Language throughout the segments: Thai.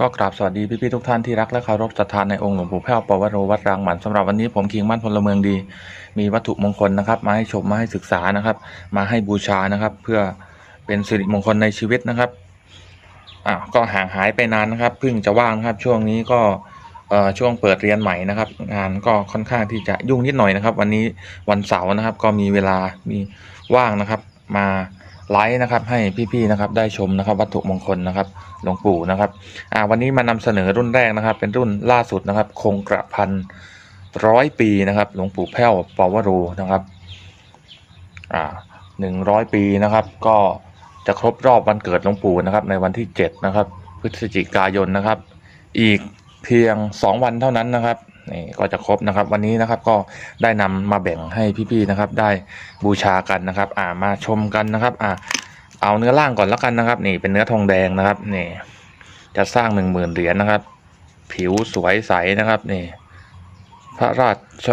ก็กราบสวัสดีพี่ๆทุกท่านที่รักและเคารพศรัทธาในองค์หลวงปู่แพ้วปวโรวัดรางหมันสำหรับวันนี้ผมคิงมั่นพลเมืองดี มีวัตถุมงคลนะครับ มาให้ชมมาให้ศึกษานะครับ มาให้บูชานะครับ เพื่อเป็นสิริมงคลในชีวิตนะครับอะก็ห่างหายไปนานนะครับเพิ่งจะว่างครับ ช่วงนี้ก็เอ่อช่วงเปิดเรียนใหม่นะครับ งานก็ค่อนข้างที่จะยุ่งนิดหน่อยนะครับ วันนี้วันเสาร์นะครับ ก็มีเวลามีว่างนะครับ มา ไลฟ์นะครับให้พี่ๆนะครับได้ชมนะครับวัตถุมงคลนะครับหลวงปู่นะครับอ่าวันนี้มานำเสนอรุ่นแรกนะครับ เป็นรุ่นล่าสุดนะครับคงกระพันร้อยปีนะครับหลวงปู่แพ้วปวโรนะครับอ่าหนึ่งร้อยปีนะครับ ก็จะครบรอบวันเกิดหลวงปู่นะครับในวันที่เจ็ดนะครับพฤศจิกายนนะครับ อีกเพียงสองวันเท่านั้นนะครับ นี่ก็จะครบนะครับ วันนี้นะครับก็ได้นำมาแบ่งให้พี่ๆนะครับ ได้บูชากันนะครับ อ่ามาชมกันนะครับ อ่าเอาเนื้อล่างก่อนแล้วกันนะครับ นี่เป็นเนื้อทองแดงนะครับนี่จะสร้างหนึ่งหมื่นเหรียญนะครับ ผิวสวยใสนะครับนี่ พระราช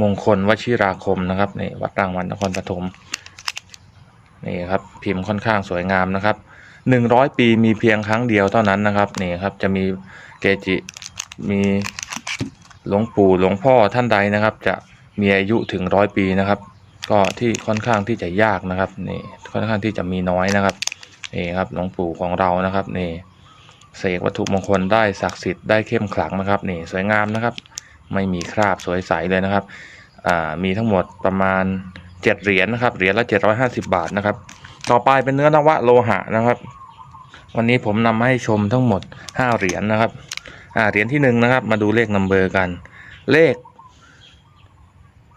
มงคลวชิราคมนะครับนี่วัดรางวันนครปฐมนี่ครับพิมพ์ค่อนข้างสวยงามนะครับหนึ่งร้อยปีมีเพียงครั้งเดียวเท่านั้นนะครับนี่ครับจะมีเกจิมี หลวงปู่หลวงพ่อท่านใดนะครับ จะมีอายุถึงร้อยปีนะครับ ก็ที่ค่อนข้างที่จะยากนะครับนี่ค่อนข้างที่จะมีน้อยนะครับนี่ครับหลวงปู่ของเรานะครับนี่เสกวัตถุมงคลได้ศักดิ์สิทธิ์ได้เข้มขลังนะครับนี่สวยงามนะครับ ไม่มีคราบสวยใสเลยนะครับอ่ามีทั้งหมดประมาณเจ็ดเหรียญนะครับเหรียญละเจ็ดร้อยห้าสิบาทนะครับ ต่อไปเป็นเนื้อนวะโลหะนะครับ วันนี้ผมนำให้ชมทั้งหมดห้าเหรียญนะครับ อ่าเหรียญที่หนึ่งนะครับ มาดูเลขนัมเบอร์กัน เลข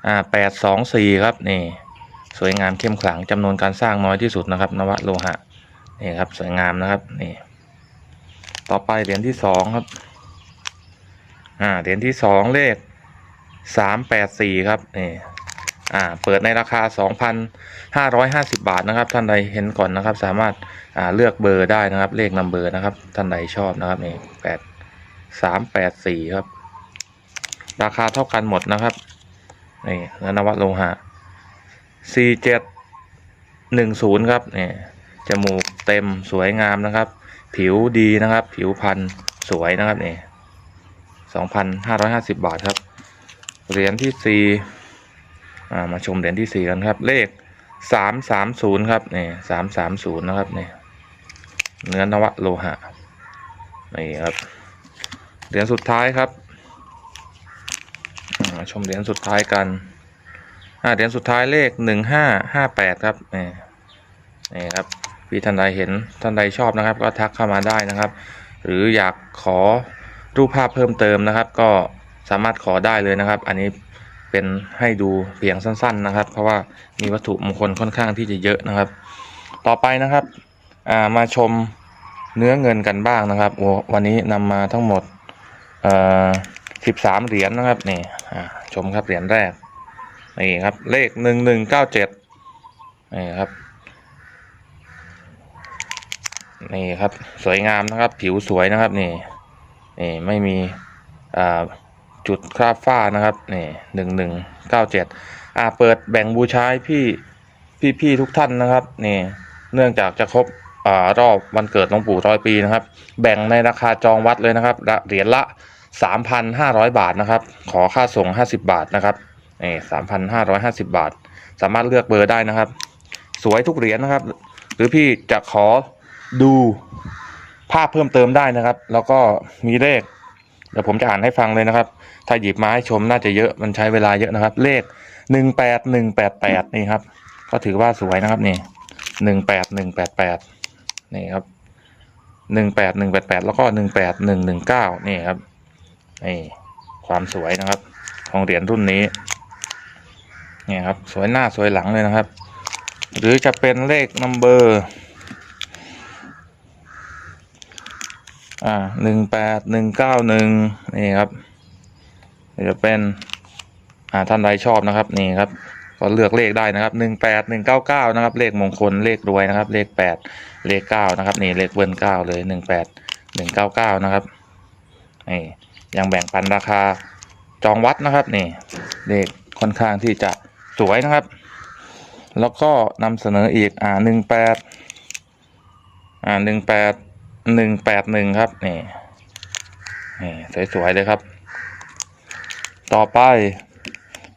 อ่าแปดสองสี่ครับนี่สวยงามเข้มขลังจำนวนการสร้างน้อยที่สุดนะครับ นวโลหะนี่ครับสวยงามนะครับนี่ต่อไปเหรียญที่สองครับ อ่าเหรียญที่สองเลขสามแปดสี่ครับนี่อ่าเปิดในราคาสองพันห้าร้อยห้าสิบาทนะครับ ท่านใดเห็นก่อนนะครับ สามารถอ่าเลือกเบอร์ได้นะครับ เลขนำเบอร์นะครับ ท่านใดชอบนะครับนี่แปด สามแปดสี่ครับ ราคาเท่ากันหมดนะครับนี่เนื้อนวโลหะสี่เจ็ดหนึ่งศูนย์ครับเนี่ยจมูกเต็มสวยงามนะครับ ผิวดีนะครับ ผิวพันธุ์สวยนะครับเนี่ยสองพันห้าร้อยห้าสิบบาทครับ เหรียญที่สี่มาชมเหรียญที่สี่กันครับ เลขสามสามศูนย์ครับเนี่ยสามสามศูนย์นะครับเนี่ยเนื้อนวโลหะนี่ครับ เหรียญสุดท้ายครับชมเหรียญสุดท้ายกันเหรียญสุดท้ายเลขหนึ่งห้าห้าแปดครับนี่นี่ครับพี่ท่านใดเห็นท่านใดชอบนะครับ ก็ทักเข้ามาได้นะครับ หรืออยากขอรูปภาพเพิ่มเติมนะครับ ก็สามารถขอได้เลยนะครับ อันนี้เป็นให้ดูเพียงสั้น ๆนะครับ เพราะว่ามีวัตถุมงคลค่อนข้างที่จะเยอะนะครับ ต่อไปนะครับามาชมเนื้อเงินกันบ้างนะครับวันนี้นำมาทั้งหมด สิบสามเหรียญนะครับนี่ชมครับเหรียญแรกนี่ครับเลขหนึ่งหนึ่งเก้าเจ็ดนี่ครับนี่ครับสวยงามนะครับผิวสวยนะครับนี่นี่ไม่มีอ่าจุดคราบฝ้านะครับนี่หนึ่งหนึ่งเก้าเจ็ดอ่าเปิดแบ่งบูชาให้พี่พี่พี่ทุกท่านนะครับนี่เนื่องจากจะครบอ่ารอบวันเกิดหลวงปู่ร้อยปีนะครับ แบ่งในราคาจองวัดเลยนะครับเหรียญละ สามพันห้าร้อยบาทนะครับ ขอค่าส่งห้าสิบบาทนะครับนี่สามพันห้าร้อยห้าสิบบาท สามารถเลือกเบอร์ได้นะครับ สวยทุกเหรียญนะครับ หรือพี่จะขอดูภาพเพิ่มเติมได้นะครับ แล้วก็มีเลข เดี๋ยวผมจะอ่านให้ฟังเลยนะครับ ถ้าหยิบมาให้ชมน่าจะเยอะมันใช้เวลาเยอะนะครับ เลขหนึ่งแปดหนึ่งแปดแปดนี่ครับ ก็ถือว่าสวยนะครับนี่หนึ่งแปดหนึ่งแปดแปดนี่ครับหนึ่งแปดหนึ่งแปดแปดแล้วก็หนึ่งแปดหนึ่งหนึ่งเก้านี่ครับ นี่ความสวยนะครับ ของเหรียญรุ่นนี้นี่ครับ สวยหน้าสวยหลังเลยนะครับ หรือจะเป็นเลขนัมเบอร์อ่าหนึ่งแปดหนึ่งเก้าหนึ่งนี่ครับหรือจะเป็นอ่าท่านใดชอบนะครับนี่ครับก็เลือกเลขได้นะครับหนึ่งแปดหนึ่งเก้าเก้านะครับ เลขมงคลเลขรวยนะครับ เลขแปดเลขเก้านะครับ นี่เลขเบิ้ลเก้าเลยหนึ่งแปดหนึ่งเก้าเก้านะครับนี่ ยังแบ่งปันราคาจองวัดนะครับนี่เลขค่อนข้างที่จะสวยนะครับ แล้วก็นำเสนออีกอ่าหนึ่งแปดอ่าหนึ่งแปดหนึ่งแปดหนึ่งครับนี่นี่สวยๆเลยครับ ต่อไป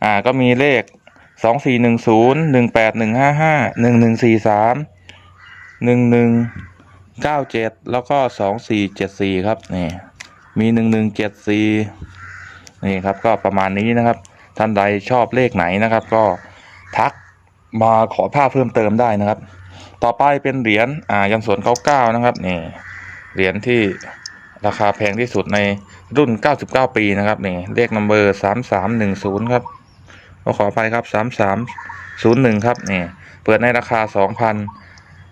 อ่าก็มีเลขสองสี่หนึ่งศูนย์หนึ่งแปดหนึ่งห้าห้าหนึ่งหนึ่งสี่สามหนึ่งหนึ่งเก้าเจ็ดแล้วก็สองสี่เจ็ดสี่ครับนี่ มีหนึ่งหนึ่งเจ็ดสี่นี่ครับก็ประมาณนี้นะครับ ท่านใดชอบเลขไหนนะครับ ก็ทักมาขอภาพเพิ่มเติมได้นะครับ ต่อไปเป็นเหรียญอ่ายันสวนเก้าเก้านะครับนี่เหรียญที่ราคาแพงที่สุดในรุ่น 99 ปีนะครับนี่เลขนัมเบอร์3310 ครับขอขออภัยครับ 3301 ครับนี่เปิดในราคา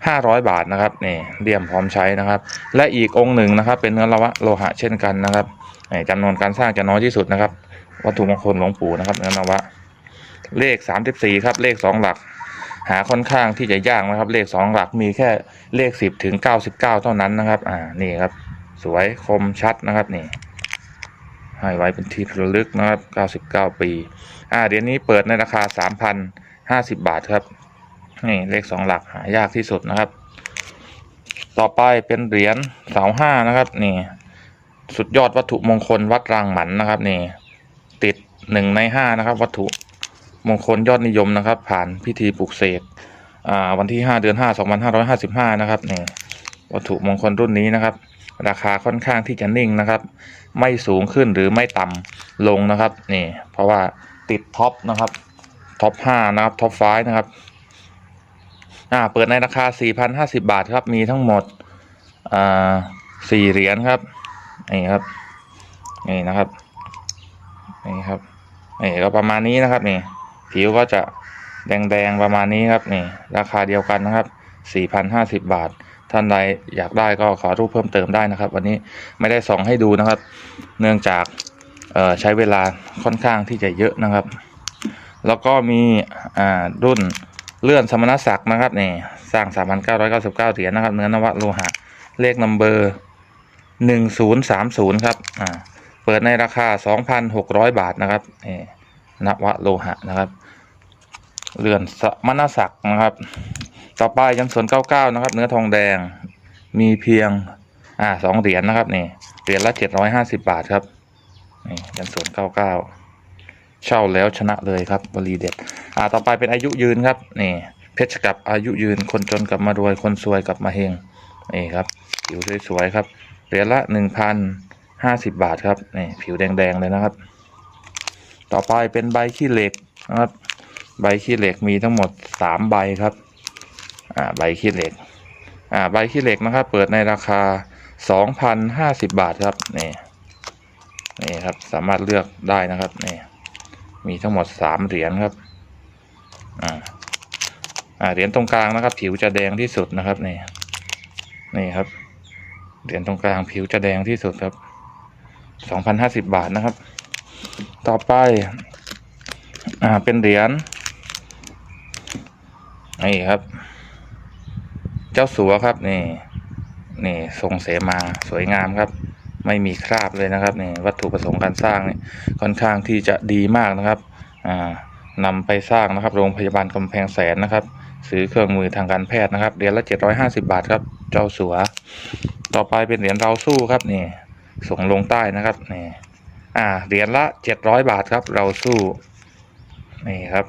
500 บาทนะครับนี่เลี่ยมพร้อมใช้นะครับ และอีกองค์หนึ่งนะครับ เป็นเนื้อละวะโลหะเช่นกันนะครับนี่จำนวนการสร้างจะน้อยที่สุดนะครับ วัตถุมงคลหลวงปู่นะครับเนื้อนวะเลข 34 ครับเลข 2 หลัก หาค่อนข้างที่จะยากนะครับ เลข 2 หลักมีแค่เลข 10ถึง99 เท่านั้นนะครับ อ่านี่ครับ สวยคมชัดนะครับนี่ให้ไว้เป็นที่ระลึกนะครับ 99 ปี อ่าเหรียญนี้เปิดในราคา 3,050 บาทครับ นี่เลข2หลักหายากที่สุดนะครับ ต่อไปเป็นเหรียญเสาห้านะครับ นี่ สุดยอดวัตถุมงคลวัดรางหมันนะครับ นี่ ติดหนึ่งในห้านะครับ วัตถุมงคลยอดนิยมนะครับ ผ่านพิธีปลุกเสกวันที่5เดือน5 2555นะครับนี่วัตถุมงคลรุ่นนี้นะครับ ราคาค่อนข้างที่จะนิ่งนะครับ ไม่สูงขึ้นหรือไม่ต่ำลงนะครับนี่เพราะว่าติดท็อปนะครับท็อป5นะครับท็อป5นะครับ อ่าเปิดในราคา 4,050 บาทครับ มีทั้งหมดอ่าสี่เหรียญครับ นี่ครับ นี่นะครับ นี่ครับ นี่ก็ประมาณนี้นะครับ นี่ ผิวก็จะแดงๆประมาณนี้ครับ นี่ ราคาเดียวกันนะครับ 4,050 บาท ท่านใดอยากได้ก็ขอรูปเพิ่มเติมได้นะครับ วันนี้ไม่ได้ส่องให้ดูนะครับ เนื่องจากใช้เวลาค่อนข้างที่จะเยอะนะครับ แล้วก็มีรุ่น เลื่อนสมณศักดิ์นะครับนี่สร้าง3,999เหรียญนะครับ เนื้อนวะโลหะ เลขนัมเบอร์1030ครับอ่าเปิดในราคา2,600บาทนะครับนี่นวะโลหะนะครับ เลื่อนสมณศักดิ์นะครับ ต่อไปยังสวน99นะครับ เนื้อทองแดงมีเพียงอ่าสองเหรียญนะครับนี่เหรียญละ750บาทครับนี่ยังสวน99เเช่าแล้วชนะเลยครับบรีเด็ดอ่าต่อไปเป็นอายุยืนครับนี่เพชรกับอายุยืนคนจนกลับมารวยคนซวยกลับมาเฮงนี่ครับผิวสวยๆครับเหรียญละหนึ่งพันห้าสิบบาทครับนี่ผิวแดงๆเลยนะครับ ต่อไปเป็นใบขี้เหล็กนะครับ ใบขี้เหล็กมีทั้งหมดสามใบครับอ่าใบขี้เหล็กอ่าใบขี้เหล็กนะครับเปิดในราคาสองพันห้าสิบบาทครับนี่นี่ครับสามารถเลือกได้นะครับนี่ มีทั้งหมดสามเหรียญครับอ่าอ่าเหรียญตรงกลางนะครับ ผิวจะแดงที่สุดนะครับนี่นี่ครับเหรียญตรงกลางผิวจะแดงที่สุดครับสองพันห้าสิบบาทนะครับ ต่อไป อ่าเป็นเหรียญนี่ครับ เจ้าสัวครับนี่นี่ทรงเสมาสวยงามครับ ไม่มีคราบเลยนะครับนี่วัตถุประสงค์การสร้างนี่ค่อนข้างที่จะดีมากนะครับอ่านำไปสร้างนะครับ โรงพยาบาลกำแพงแสนนะครับ ซื้อเครื่องมือทางการแพทย์นะครับเหรียญละ 750 บาทครับเจ้าสัว ต่อไปเป็นเหรียญเราสู้ครับนี่ส่งลงใต้นะครับนี่อ่าเหรียญละ 700 บาทครับ เราสู้นี่ครับ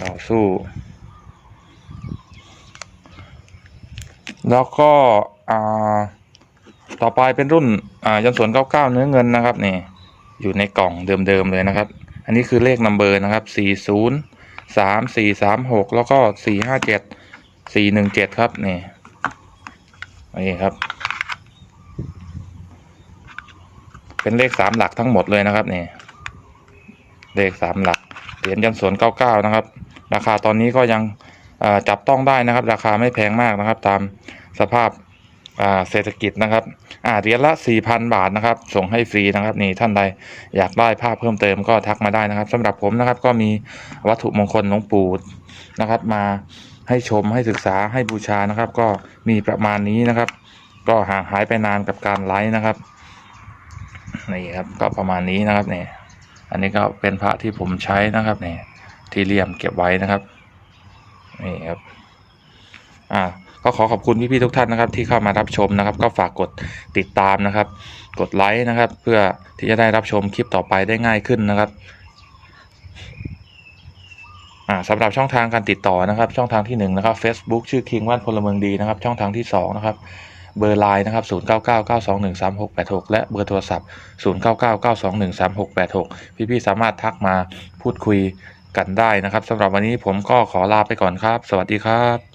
เราสู้แล้วก็อ่า ต่อไปเป็นรุ่นอ่ายันสวน99เนื้อเงินนะครับนี่อยู่ในกล่องเดิมๆเลยนะครับ อันนี้คือเลขนัมเบอร์นะครับ40 3 4 3 6แล้วก็4 5 7 4 1 7ครับนี่นี่ครับ เป็นเลขสามหลักทั้งหมดเลยนะครับนี่เลขสามหลักเหรียญยันสวน99นะครับ ราคาตอนนี้ก็ยังจับต้องได้นะครับ ราคาไม่แพงมากนะครับ ตามสภาพ เศรษฐกิจนะครับอ่าเหรียญละ4,000 บาทนะครับ ส่งให้ฟรีนะครับนี่ท่านใดอยากได้ภาพเพิ่มเติมก็ทักมาได้นะครับสำหรับผมนะครับก็มีวัตถุมงคลหลวงปู่นะครับ มาให้ชมให้ศึกษาให้บูชานะครับ ก็มีประมาณนี้นะครับ ก็ห่างหายไปนานกับการไลฟ์นะครับนี่ครับก็ประมาณนี้นะครับเนี่ยอันนี้ก็เป็นพระที่ผมใช้นะครับเนี่ยที่เลี่ยมเก็บไว้นะครับนี่ครับอ่า ก็ขอขอบคุณพี่ๆทุกท่านนะครับ ที่เข้ามารับชมนะครับ ก็ฝากกดติดตามนะครับ กดไลค์นะครับ เพื่อที่จะได้รับชมคลิปต่อไปได้ง่ายขึ้นนะครับสำหรับช่องทางการติดต่อนะครับ ช่องทางที่หนึ่งนะครับ Facebook ชื่อคิงว่านพลเมืองดีนะครับ ช่องทางที่สองนะครับ เบอร์ไลน์นะครับ 0999213686 และเบอร์โทรศัพท์ 0999213686 พี่ๆสามารถทักมาพูดคุยกันได้นะครับสำหรับวันนี้ผมก็ขอลาไปก่อนครับ สวัสดีครับ